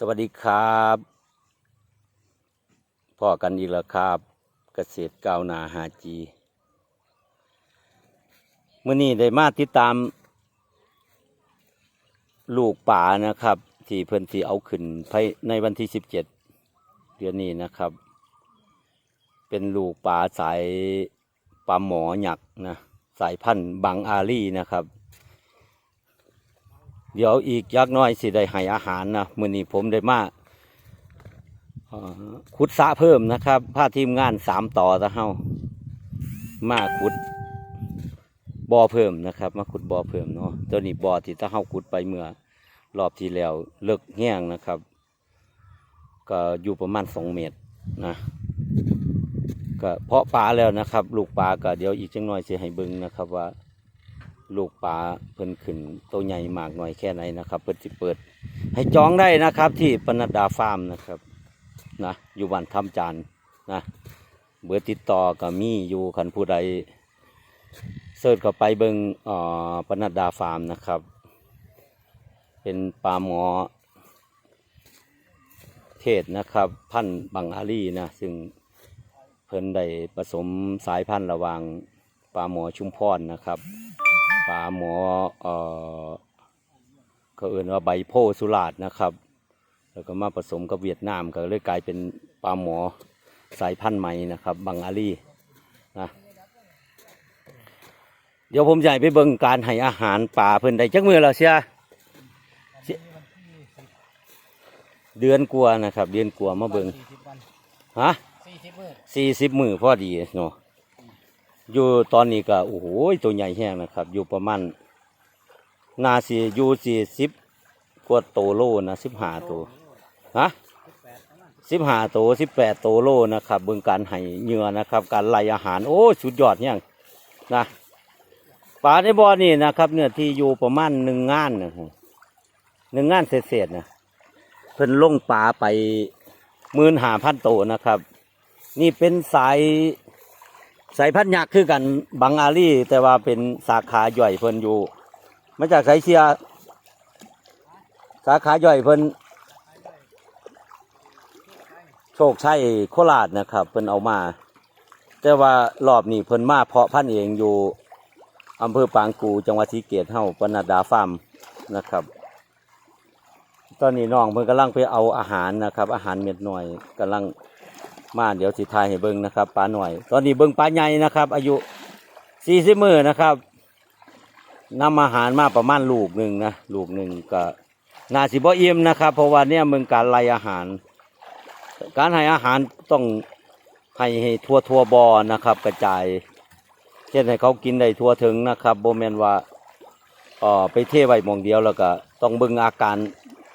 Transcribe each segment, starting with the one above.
สวัสดีครับพ่อกันอีกแล้วครับ เกษตรก้าวหนาหาจีเมื่อนี้ได้มาติดตาม ลูกป่านะครับ ที่เพิ่อนที่เอาขึ้นภายในวันที่สิบเจ็ดเดือนนี้นะครับ เป็นลูกป่าสายปลาหมอหยักนะสายพันธุ์บังอาลีนะครับ เดี๋ยวอีกยักน้อยสิได้ให้อาหารนะมื้อนี้ผมได้มาขุดสะเพิ่มนะครับพาทีมงานสามต่อตะเฮามาขุดบ่อเพิ่มนะครับ มาขุดบ่อเพิ่มเนาะตัวนี้บ่อที่ตะเฮาขุดไปเมื่อรอบที่แล้วเลิกแห้งนะครับ ก็อยู่ประมาณสองเมตรนะก็เพาะปลาแล้วนะครับ ลูกปลาก็เดี๋ยวอีกจังหน้อยสิให้เบิ่งนะครับว่า ลูกปลาเพิ่นขึ้นตัวใหญ่มากหน่อยแค่ไหนนะครับเพิ่นสิเปิด ให้จองได้นะครับที่ปนัดดาฟาร์มนะครับนะอยู่บ้านทำจานนะเบอร์ติดต่อก็มีอยู่คันผู้ใดเสิร์ชเข้าไปเบิงอ่อปนัดดาฟาร์มนะครับ เป็นปลาหมอเทศนะครับ พันธุ์บังอาลีนะซึ่งเพิ่นได้ผสมสายพันธุ์ระหว่างปลาหมอชุมพรนะครับ ปลาหมอเอ่อเขาเอ่นว่าใบโพสุราษฎร์นะครับ แล้วก็มาผสมกับเวียดนามก็เลยกลายเป็นปลาหมอสายพันธุ์ใหม่นะครับ บังอาลีนะเดี๋ยวผมจะให้ไปเบิ่งการให้อาหารปลาเพิ่นได้จักมือแล้วเชียเสียเดือนกลัวานะครับ เดือนกลัวามาเบิ่งสี่สิบวันฮะสี่สิบมื้อสี่สิบมือพอดีเนาะ อยู่ตอนนี้ก็โอ้โหตัวใหญ่แห้งนะครับ อยู่ประมาณนาสีอยู่สี่สิบกว่าโตโลนะสิบห้าตัวฮะสิบห้าตัวสิบแปดโตโลนะครับเบิ่งการให้เหยื่อนะครับ การไล่อาหารโอ้สุดยอดเนี่ยงนะปลาในบ่อนี่นะครับเนี่ยที่อยู่ประมาณหนึ่งงานนะหนึ่งงานเศษๆนะเพิ่นลงปลาไปหมื่นหาพันโตวนะครับ นี่เป็นสาย สายพันธุ์ยักษ์คือกันบางอาลีแต่ว่าเป็นสาขาย่อยเพิ่นอยู่ มาจากไสเชียสาขาย่อยเพิ่นโชคชัยโคราชนะครับเพิ่นเอามา แต่ว่ารอบนี้เพิ่นมาเพาะพันธุ์เองอยู่อำเภอปางกูจังหวัดศรีเกตเฮาปนัดดาฟาร์มนะครับ ตอนนี้น้องเพิ่นกำลังไปเอาอาหารนะครับ อาหารเม็ดหน่อยกำลัง มาเดี๋ยวสิทายให้เบิ่งนะครับปลาหน่อย ตอนนี้เบิ่งปลาใหญ่นะครับ อายุ40มื้อนะครับนำอาหารมาประมาณลูกหนึ่งนะลูกหนึ่งก็นาสิบอิ่มนะครับ เพราะว่าเนี่ยเมืองการไล่อาหาร การให้อาหารต้องให้ให้ทั่วทั่วบอนะครับ กระจายเช่นให้เขากินได้ทั่วถึงนะครับโบแมนว่าอ่อไปเทไว้มองเดียวแล้วก็ ต้องเบิ่งอาการ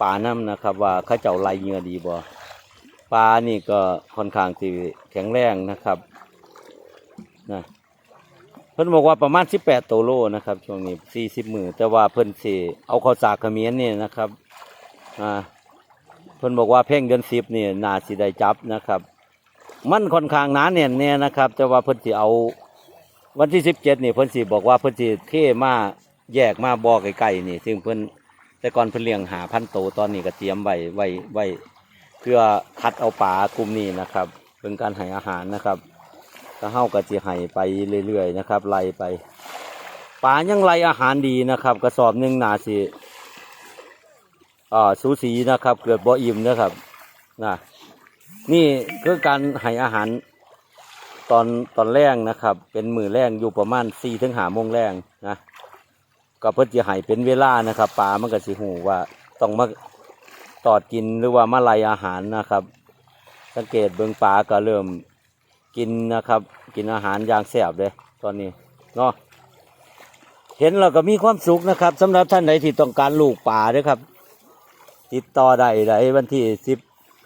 ปลาน้ำนะครับ ว่าเขาเจ้าไล่เหงื่อดีบ่ ปลานี่ก็ค่อนข้างที่แข็งแรงนะครับนะเพิ่นบอกว่าประมาณ 18ตัวโลนะครับ ช่วงนี้ 40 มือแต่ว่าเพิ่นสิเอาข้าวสากเขมิ้นนี่นะครับอ่าเพิ่นบอกว่าเพ่งเดือนสิบนี่นาสิได้จับนะครับ มันค่อนข้างหนาแน่นเนี่ยนะครับ แต่ว่าเพิ่นสิเอาวันที่สิบเจ็ดนี่เพิ่นสิบอกว่าเพิ่นสิเทมาแยกมาบ่อไกลๆนี่ ซึ่งเพิ่นแต่ก่อนเพิ่นเลี้ยงหาพันโตวตอนนี้ก็เตรียมไว้ไว้ไว้ เพื่อคัดเอาปลากลุ่มนี้นะครับ เป็นการให้อาหารนะครับถ้าเฮาก็สิให้ไปเรื่อยๆนะครับไล่ไปปลายังไล่อาหารดีนะครับ กระสอบหนึ่งนาสิอ่าสูสีนะครับเกิดบ่อิ่มนะครับนะนี่คือการให้อาหารตอนตอนแรกนะครับ เป็นมือแรกอยู่ประมาณสี่ถึงหาโมงแรงนะก็เพื่อจะให้เป็นเวลานะครับปลามันก็สิหูว่าต้องมา ตอดกินหรือว่ามาไล่อาหารนะครับ สังเกตเบิ่งปลาก็เริ่มกินนะครับ กินอาหารอย่างแซ่บเลยตอนนี้เนาะเห็นเราก็มีความสุขนะครับสำหรับท่านใดที่ต้องการลูกปลาด้วยครับ ติดต่อได้ได้วันที่สิบ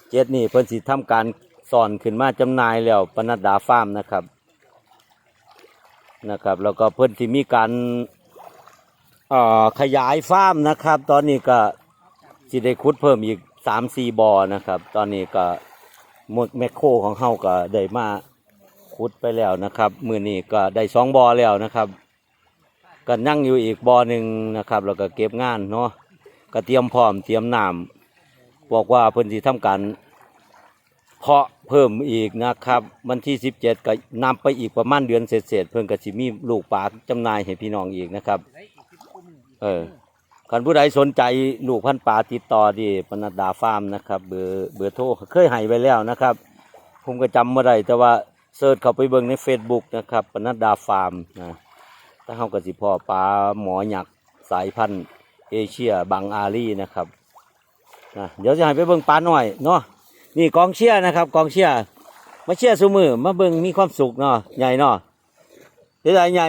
เจ็ดนี่เพิ่นสิทำการสอนขึ้นมาจำหน่ายแล้วปนัดดาฟาร์มนะครับนะครับ แล้วก็เพิ่นที่มีการขยายฟาร์มนะครับ ตอนนี้ก็ สิได้ขุดเพิ่มอีกสามสี่บ่อนะครับ ตอนนี้ก็มดแมคโครของเฮาก็ได้มาขุดไปแล้วนะครับ มือนี้ก็ได้สองบ่อแล้วนะครับก็นั่งอยู่อีกบ่อหนึ่งนะครับแล้วก็เก็บงานเนาะก็เตรียมพร้อมเตรียมน้ำบอกว่าเพิ่นสิทำการเพาะเพิ่มอีกนะครับ วันที่ 17 ก็นำไปอีกประมาณเดือนเศษๆเพิ่นก็สิมีลูกปลาจำหน่ายให้พี่น้องอีกนะครับ เออ คันผู้ใดสนใจลูกพันธุ์ปลาติดต่อที่ปนัดดาฟาร์มนะครับ เบอร์เบอร์โทรเคยให้ไว้แล้วนะครับ ผมก็จำไม่ได้แต่ว่าเสิร์ชเข้าไปเบิ่งใน Facebook นะครับปนัดดาฟาร์มนะถ้าเฮาก็สิพ่อปลาหมอหยักสายพันธุ์เอเชียบางอารีนะครับนะเดี๋ยวจะให้ไปเบิ่งปลาหน่อยเนาะนี่กองเชียร์นะครับ กองเชียร์มาเชียร์ซุมือมาเบิ่งมีความสุขเนาะใหญ่เนาะเดี๋ยวใหญ่ใหญ่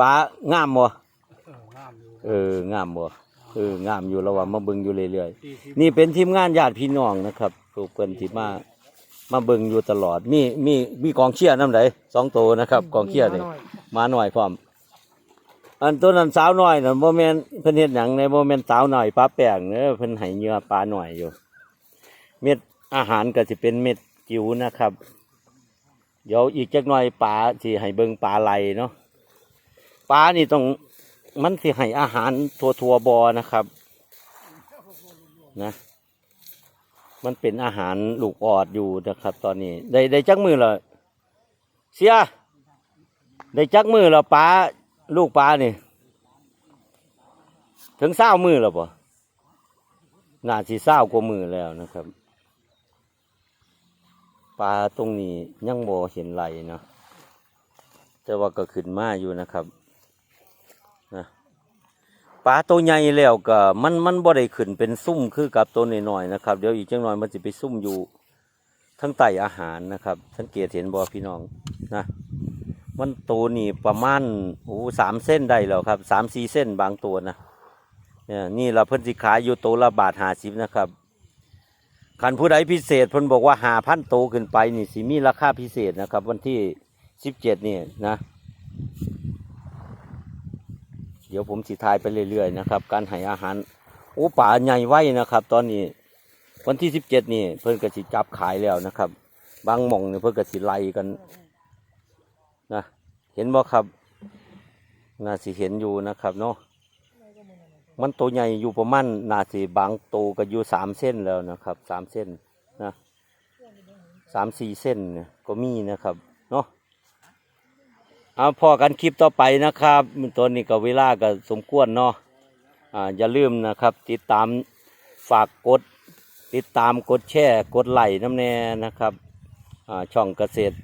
ปลางามบ่ เอองามอยู่เอองามบ่เอองามอยู่ระหว่างมาเบิ่งอยู่เรื่อยสี่สิบๆนี่เป็นทีมงานญาติพี่น้องนะครับทุกเพิ่นที่มามาเบิ่งอยู่ตลอด มีมีมีกองเชียร์นำไดสองตัวนะครับ กองเชียร์นี่น้อยมาหน่อยพร้อม อันตัวนั้นสาวน้อยนั่นบ่แม่นเพิ่นเฮ็ดหยังในบ่แม่นสาวน้อยปลาแป้งเด้อเพิ่นให้เหยื่อปลาน้อยอยู่ เม็ดอาหารก็สิเป็นเม็ดจิ๋วนะครับ เดี๋ยวอีกจักหน่อยปลาสิให้เบิ่งปลาไหลเนาะปลานี่ต้อง มันสิให้อาหารทัวทัวบอนะครับ นะ มันเป็นอาหารลูกออดอยู่นะครับ ตอนนี้ ได้ได้จักมือและเสีย ได้จักมือและปลาลูกปลานี่ ถึงเศร้ามือแล้วปะน่าสิเศร้ากว่ามือแล้วนะครับปลาตรงนี้ยังบ่เห็นไหลเนาะแต่ว่าก็ขึ้นมาอยู่นะครับ ปลาตัวใหญ่แล้วก็มันมันบ่ได้ขึ้นเป็นซุ่มคือกับตัวน้อยๆนะครับ เดี๋ยวอีกจังหน่อยมันจะไปซุ่มอยู่ทั้งใต้อาหารนะครับ สังเกตเห็นบ่พี่น้องนะมันตัวนี่ประมาณโอ้สามเส้นได้แล้วครับสามสี่เส้นบางตัวนะเนี่ยนี่เราเพิ่นสิขายอยู่ตัวละบาทหาสิบนะครับคันผู้ใดพิเศษเพิ่นบอกว่าหาพันโตวขึ้นไปนี่สิมีราคาพิเศษนะครับ วันที่สิบเจ็ดนี่นะ ดี๋ยวผมสิทายไปเรื่อยๆนะครับ การให้อาหารโอ้ป่าใหญ่ไว้นะครับ ตอนนี้วันที่สิบเจ็ดนี่เพิ่นก็สิจับขายแล้วนะครับ บางหม่องเนี่ยเพิ่นก็สิไล่กันนะเห็นบ่ครับน่าสิเห็นอยู่นะครับเนาะมันตัวใหญ่อยู่ประมาณน่าสิบางโตวก็อยู่สามเส้นแล้วนะครับสามเส้นนะสามสี่เส้นก็มีนะครับ เอาพอกันคลิปต่อไปนะครับตัวนี้ก็เวลาก็สมควรเนาะอ่าอย่าลืมนะครับ ติดตามฝากกด ติดตามกดแชร์กดไลค์น้ำแน่นะครับอ่าช่องเกษตร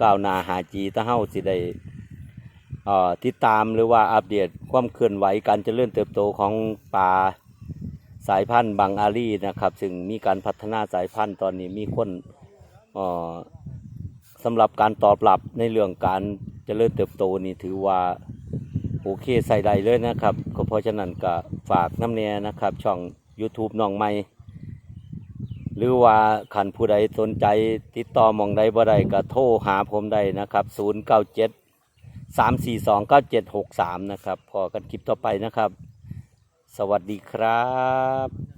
ก้าวหนาหาจีตะเฮาสิได้อ่อติดตามหรือว่าอัปเดตความเคลื่อนไหวการเจริญเติบโตของปลาสายพันธุ์บางอารีนะครับ ซึ่งมีการพัฒนาสายพันธุ์ตอนนี้มีคนสำหรับการตอบรับในเรื่องการ จเจริญเติบโตนี่ถือว่าโอเคใส่ได้เลยนะครับก็เพราะฉะนั้นก็ฝากน้ำเนียนะครับ ช่อง YouTube น้องใหม่หรือว่าขันผู้ใดสนใจติดต่อมองใดบ่ใดก็โทรหาผมได้นะครับ 097 342 9763 นะครับพอกันคลิปต่อไปนะครับ สวัสดีครับ